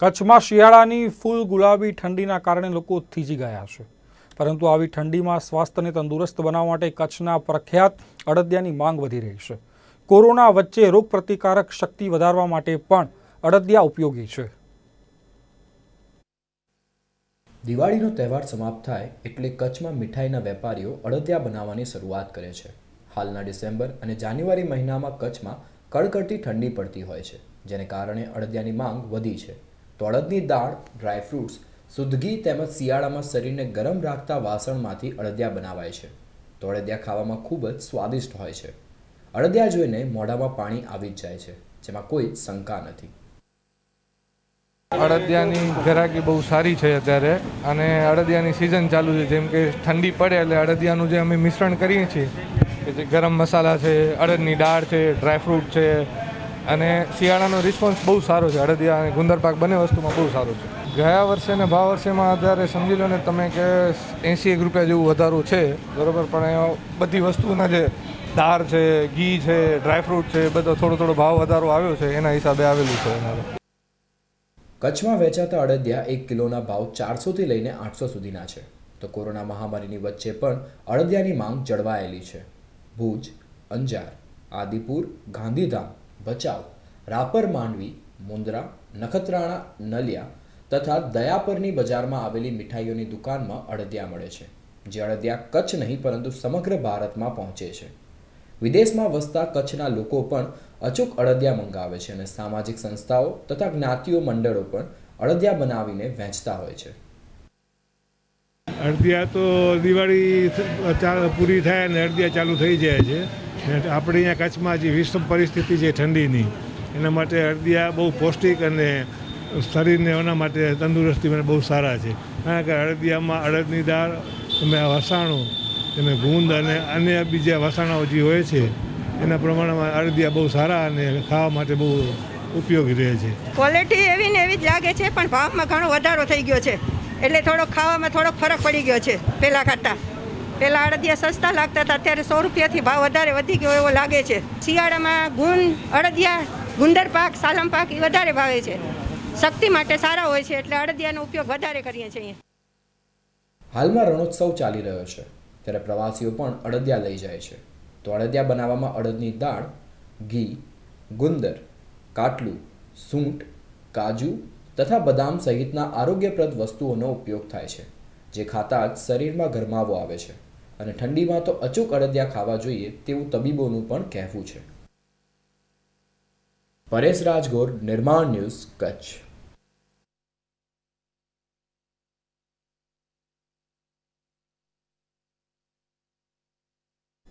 કચ્છમાં શિયાળાની ફૂલ ગુલાબી ઠંડીના કારણે લોકો થીજી ગયા છે પરંતુ આવી ઠંડીમાં સ્વાસ્થ્યને તંદુરસ્ત બનાવવા માટે કચ્છના પ્રખ્યાત અડદિયાની માંગ વધી રહી છે. કોરોના વચ્ચે રોગ પ્રતિકારક શક્તિ વધારવા માટે પણ અડદિયા ઉપયોગી છે. દિવાળીનો તહેવાર સમાપ્ત થાય એટલે કચ્છમાં મીઠાઈના વેપારીઓ અડદિયા બનાવવાની શરૂઆત કરે છે. હાલના ડિસેમ્બર અને જાન્યુઆરી મહિનામાં કચ્છમાં કડકડતી ઠંડી પડતી હોય છે, જેને કારણે અડદિયાની માંગ વધી છે. તો દાળ ડ્રાયફ્રૂટ્સ શુદ્ધ ઘી તેમજ શિયાળામાં શરીરને ગરમ રાખતા વાસણમાંથી અડદિયા બનાવાય છે. તો અડદિયા ખાવામાં ખૂબ જ સ્વાદિષ્ટ હોય છે. અડદિયા જોઈને મોઢામાં પાણી આવી જ જાય છે, જેમાં કોઈ શંકા નથી. અડદિયાની ઘરાકી બહુ સારી છે અત્યારે અને અડદિયાની સિઝન ચાલુ છે, જેમ કે ઠંડી પડે એટલે અડદિયાનું જે અમે મિશ્રણ કરીએ છીએ, કે જે ગરમ મસાલા છે અડદની દાળ છે ડ્રાયફ્રૂટ છે અને શિયાળાનો રિસ્પોન્સ બહુ સારો છે. અડદિયા અને ગુંદર પાક બંને વસ્તુમાં બહુ સારો છે. ગયા વર્ષે ને ભાવ વર્ષેમાં અત્યારે સમજી લો ને તમે કે એંસી એક રૂપિયા જેવું વધારો છે, બરાબર? પણ બધી વસ્તુના જે દાળ છે, ઘી છે ડ્રાયફ્રૂટ છે બધો થોડો થોડો ભાવ વધારો આવ્યો છે, એના હિસાબે આવેલું છે અમારે. કચ્છમાં વેચાતા અડદિયા એક કિલોના ભાવ ચારસોથી લઈને આઠસો સુધીના છે. તો કોરોના મહામારીની વચ્ચે પણ અડદિયાની માંગ જળવાયેલી છે. ભુજ, અંજાર, આદિપુર, ગાંધીધામ ભચાઉ રાપર માંડવી, મુંદ્રા, નખત્રાણા, નલિયા તથા દયાપરની બજારમાં આવેલી મીઠાઈઓની દુકાનમાં અડદિયા મળે છે, જે અડદિયા કચ્છ નહીં પરંતુ સમગ્ર ભારતમાં પહોંચે છે. વિદેશમાં વસતા કચ્છના લોકો પણ અચૂક અડદિયા મંગાવે છે અને સામાજિક સંસ્થાઓ તથા જ્ઞાતિઓ મંડળો પણ અડદિયા બનાવીને વહેંચતા હોય છે. અડદિયા તો દિવાળી પૂરી થાય અને અડદિયા ચાલુ થઈ જાય છે. આપણે અહીંયા કચ્છમાં જે વિષમ પરિસ્થિતિ છે ઠંડીની, એના માટે અડદિયા બહુ પૌષ્ટિક અને શરીરને એના માટે તંદુરસ્તી માટે બહુ સારા છે. કારણ કે અડદિયામાં અડદની દાળ, તમે વસાણું, તમે ગુંદ અને અન્ય બીજા વસાણાઓ જે હોય છે, એના પ્રમાણમાં અડદિયા બહુ સારા અને ખાવા માટે બહુ ઉપયોગી રહે છે. ક્વોલિટી એવી ને એવી જ લાગે છે, પણ ભાવમાં ઘણો વધારો થઈ ગયો છે. એટલે થોડોક ખાવામાં થોડોક ફરક પડી ગયો છે, પહેલાં કરતાં. પહેલાં અડદિયા સસ્તા લાગતા હતા, અત્યારે સો રૂપિયાથી ભાવ વધારે વધી ગયો એવો લાગે છે. શિયાળામાં ગુંદ અડદિયા, ગુંદર પાક, સાલમ પાક એ વધારે ભાવે છે. શક્તિ માટે સારા હોય છે, એટલે અડદિયાનો ઉપયોગ વધારે કરીએ છીએ હાલમાં રણોત્સવ ચાલી રહ્યો છે, ત્યારે પ્રવાસીઓ પણ અડદિયા લઈ જાય છે. તો અડદિયા બનાવવામાં અડદની દાળ, ઘી, ગુંદર, કાટલું, સૂંઠ, કાજુ તથા બદામ સહિતના આરોગ્યપ્રદ વસ્તુઓનો ઉપયોગ થાય છે, જે ખાતા જ શરીરમાં ગરમાવો આવે છે. અને ઠંડીમાં તો અચૂક અડદિયા ખાવા જોઈએ તેવું તબીબોનું પણ કહેવું છે. પરેશ રાજગોર, નિર્માણ ન્યૂઝ, કચ્છ.